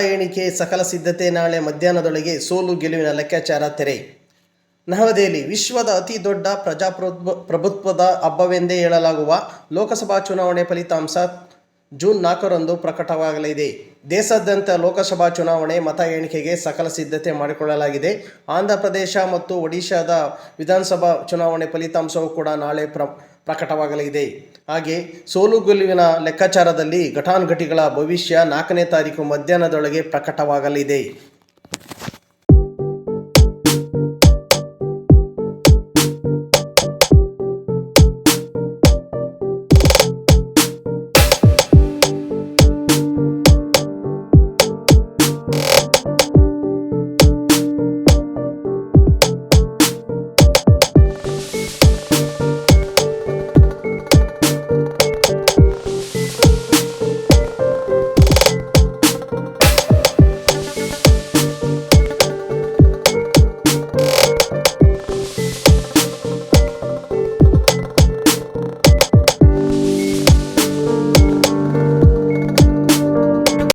ಎಣಿಕೆ ಸಕಲ ಸಿದ್ಧತೆ ನಾಳೆ ಮಧ್ಯಾಹ್ನದೊಳಗೆ ಸೋಲು ಗೆಲುವಿನ ಲೆಕ್ಕಾಚಾರ ತೆರೆ. ನವದೆಹಲಿ ವಿಶ್ವದ ಅತಿ ದೊಡ್ಡ ಪ್ರಜಾಪ್ರಭು, ಪ್ರಭುತ್ವದ ಹಬ್ಬವೆಂದೇ ಹೇಳಲಾಗುವ ಲೋಕಸಭಾ ಚುನಾವಣೆ ಫಲಿತಾಂಶ ಜೂನ್ ನಾಲ್ಕರಂದು ಪ್ರಕಟವಾಗಲಿದೆ. ದೇಶಾದ್ಯಂತ ಲೋಕಸಭಾ ಚುನಾವಣೆ ಮತ ಎಣಿಕೆಗೆ ಸಕಲ ಸಿದ್ಧತೆ ಮಾಡಿಕೊಳ್ಳಲಾಗಿದೆ. ಆಂಧ್ರ ಪ್ರದೇಶ ಮತ್ತು ಒಡಿಶಾದ ವಿಧಾನಸಭಾ ಚುನಾವಣೆ ಫಲಿತಾಂಶವೂ ಕೂಡ ನಾಳೆ ಪ್ರ ಪ್ರಕಟವಾಗಲಿದೆ. ಹಾಗೆ ಸೋಲು ಗೆಲುವಿನ ಲೆಕ್ಕಾಚಾರದಲ್ಲಿ ಘಟಾನುಘಟಿಗಳ ಭವಿಷ್ಯ ನಾಲ್ಕನೇ ತಾರೀಕು ಮಧ್ಯಾಹ್ನದೊಳಗೆ ಪ್ರಕಟವಾಗಲಿದೆ.